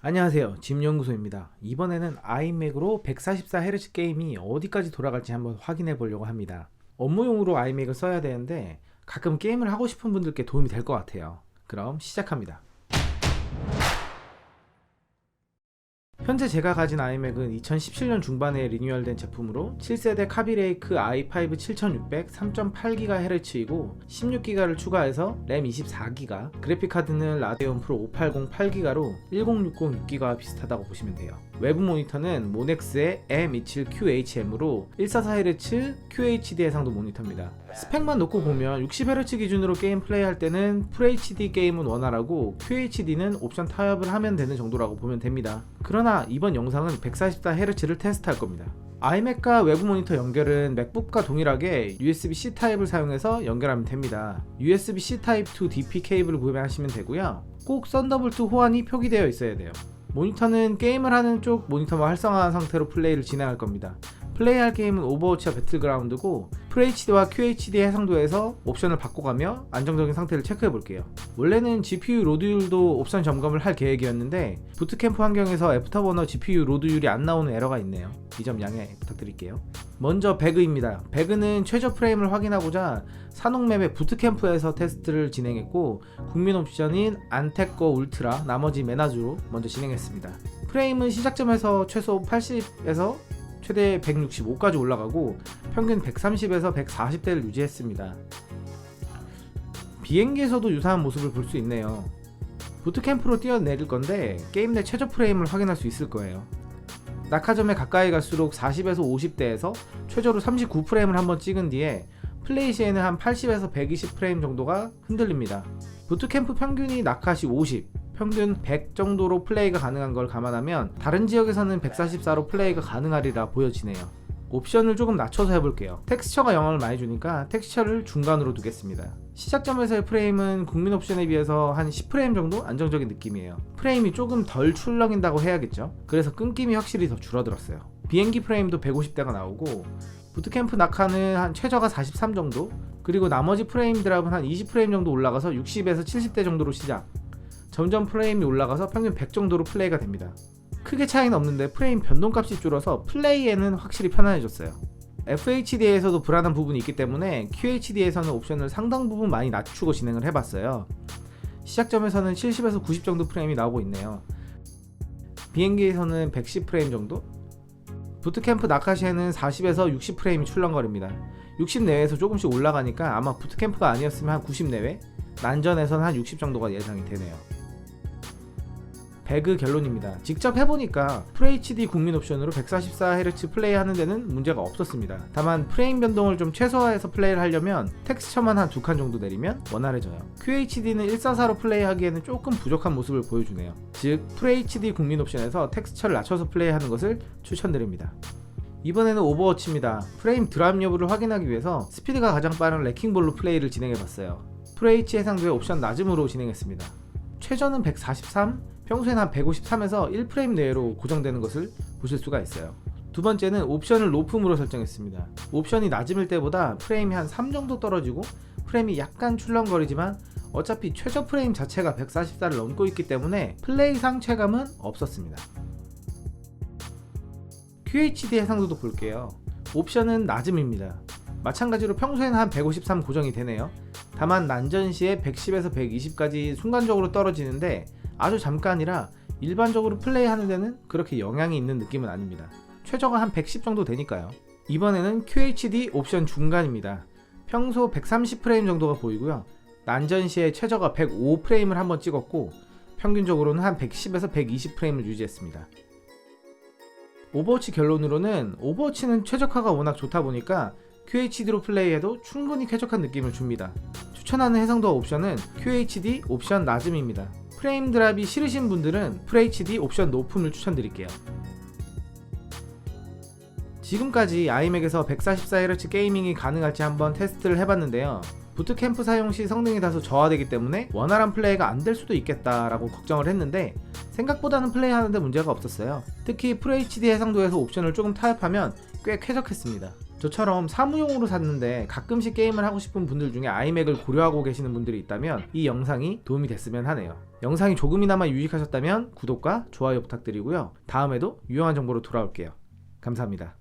안녕하세요. 짐연구소입니다. 이번에는 아이맥으로 144Hz 게임이 어디까지 돌아갈지 한번 확인해 보려고 합니다. 업무용으로 아이맥을 써야 되는데 가끔 게임을 하고 싶은 분들께 도움이 될 것 같아요. 그럼 시작합니다. 현재 제가 가진 아이맥은 2017년 중반에 리뉴얼된 제품으로 7세대 카비레이크 i5 7600 3.8GHz이고 16GB를 추가해서 램 24GB, 그래픽카드는 라데온 프로 580 8GB로 1060 6GB 비슷하다고 보시면 돼요. 외부 모니터는 모넥스의 M27QHM으로 144Hz QHD 해상도 모니터입니다. 스펙만 놓고 보면 60Hz 기준으로 게임 플레이할 때는 FHD 게임은 원활하고 QHD는 옵션 타협을 하면 되는 정도라고 보면 됩니다. 그러나 이번 영상은 144Hz를 테스트할 겁니다. iMac과 외부 모니터 연결은 맥북과 동일하게 USB-C 타입을 사용해서 연결하면 됩니다. USB-C 타입 2 DP 케이블을 구매하시면 되고요. 꼭 썬더볼트 호환이 표기되어 있어야 돼요. 모니터는 게임을 하는 쪽 모니터만 활성화한 상태로 플레이를 진행할 겁니다. 플레이할 게임은 오버워치와 배틀그라운드고 FHD와 QHD 해상도에서 옵션을 바꿔가며 안정적인 상태를 체크해 볼게요. 원래는 GPU 로드율도 옵션 점검을 할 계획이었는데 부트캠프 환경에서 애프터버너 GPU 로드율이 안 나오는 에러가 있네요. 이 점 양해 부탁드릴게요. 먼저 배그입니다. 배그는 최저 프레임을 확인하고자 산옥맵의 부트캠프에서 테스트를 진행했고 국민 옵션인 안테꺼 울트라 나머지 메나주로 먼저 진행했습니다. 프레임은 시작점에서 최소 80에서 최대 165까지 올라가고 평균 130에서 140대를 유지했습니다. 비행기에서도 유사한 모습을 볼 수 있네요. 부트캠프로 뛰어내릴 건데 게임 내 최저 프레임을 확인할 수 있을 거예요. 낙하점에 가까이 갈수록 40에서 50대에서 최저로 39프레임을 한번 찍은 뒤에 플레이 시에는 한 80에서 120프레임 정도가 흔들립니다. 부트캠프 평균이 낙하 시 50, 평균 100 정도로 플레이가 가능한 걸 감안하면 다른 지역에서는 144로 플레이가 가능하리라 보여지네요. 옵션을 조금 낮춰서 해볼게요. 텍스처가 영향을 많이 주니까 텍스처를 중간으로 두겠습니다. 시작점에서의 프레임은 국민 옵션에 비해서 한 10프레임 정도 안정적인 느낌이에요. 프레임이 조금 덜 출렁인다고 해야겠죠. 그래서 끊김이 확실히 더 줄어들었어요. 비행기 프레임도 150대가 나오고 부트캠프 낙하는 한 최저가 43 정도 그리고 나머지 프레임 드랍은 한 20프레임 정도 올라가서 60에서 70대 정도로 시작 점점 프레임이 올라가서 평균 100 정도로 플레이가 됩니다. 크게 차이는 없는데 프레임 변동값이 줄어서 플레이에는 확실히 편안해졌어요. FHD에서도 불안한 부분이 있기 때문에 QHD에서는 옵션을 상당 부분 많이 낮추고 진행을 해봤어요. 시작점에서는 70에서 90 정도 프레임이 나오고 있네요. 비행기에서는 110 프레임 정도? 부트캠프 낙하시에는 40에서 60 프레임이 출렁거립니다. 60 내외에서 조금씩 올라가니까 아마 부트캠프가 아니었으면 한 90 내외? 난전에서는 한 60 정도가 예상이 되네요. 배그 결론입니다. 직접 해보니까 FHD 국민 옵션으로 144Hz 플레이하는 데는 문제가 없었습니다. 다만 프레임 변동을 좀 최소화해서 플레이를 하려면 텍스처만 한 두 칸 정도 내리면 원활해져요. QHD는 144로 플레이하기에는 조금 부족한 모습을 보여주네요. 즉 FHD 국민 옵션에서 텍스처를 낮춰서 플레이하는 것을 추천드립니다. 이번에는 오버워치입니다. 프레임 드랍 여부를 확인하기 위해서 스피드가 가장 빠른 레킹볼로 플레이를 진행해봤어요. FH 해상도의 옵션 낮음으로 진행했습니다. 최저는 143, 평소엔 한 153에서 1프레임 내외로 고정되는 것을 보실 수가 있어요. 두 번째는 옵션을 높음으로 설정했습니다. 옵션이 낮음일 때보다 프레임이 한 3 정도 떨어지고 프레임이 약간 출렁거리지만 어차피 최저 프레임 자체가 144를 넘고 있기 때문에 플레이상 체감은 없었습니다. QHD 해상도도 볼게요. 옵션은 낮음입니다. 마찬가지로 평소에는 한 153 고정이 되네요. 다만 난전 시에 110에서 120까지 순간적으로 떨어지는데 아주 잠깐이라 일반적으로 플레이하는 데는 그렇게 영향이 있는 느낌은 아닙니다. 최저가 한 110 정도 되니까요. 이번에는 QHD 옵션 중간입니다. 평소 130프레임 정도가 보이고요. 난전 시에 최저가 105프레임을 한번 찍었고 평균적으로는 한 110에서 120프레임을 유지했습니다. 오버워치 결론으로는 오버워치는 최적화가 워낙 좋다 보니까 QHD로 플레이해도 충분히 쾌적한 느낌을 줍니다. 추천하는 해상도와 옵션은 QHD 옵션 낮음입니다. 프레임 드랍이 싫으신 분들은 FHD 옵션 높음을 추천드릴게요. 지금까지 아이맥에서 144Hz 게이밍이 가능할지 한번 테스트를 해봤는데요. 부트캠프 사용 시 성능이 다소 저하되기 때문에 원활한 플레이가 안 될 수도 있겠다라고 걱정을 했는데 생각보다는 플레이하는데 문제가 없었어요. 특히 FHD 해상도에서 옵션을 조금 타협하면 꽤 쾌적했습니다. 저처럼 사무용으로 샀는데 가끔씩 게임을 하고 싶은 분들 중에 아이맥을 고려하고 계시는 분들이 있다면 이 영상이 도움이 됐으면 하네요. 영상이 조금이나마 유익하셨다면 구독과 좋아요 부탁드리고요. 다음에도 유용한 정보로 돌아올게요. 감사합니다.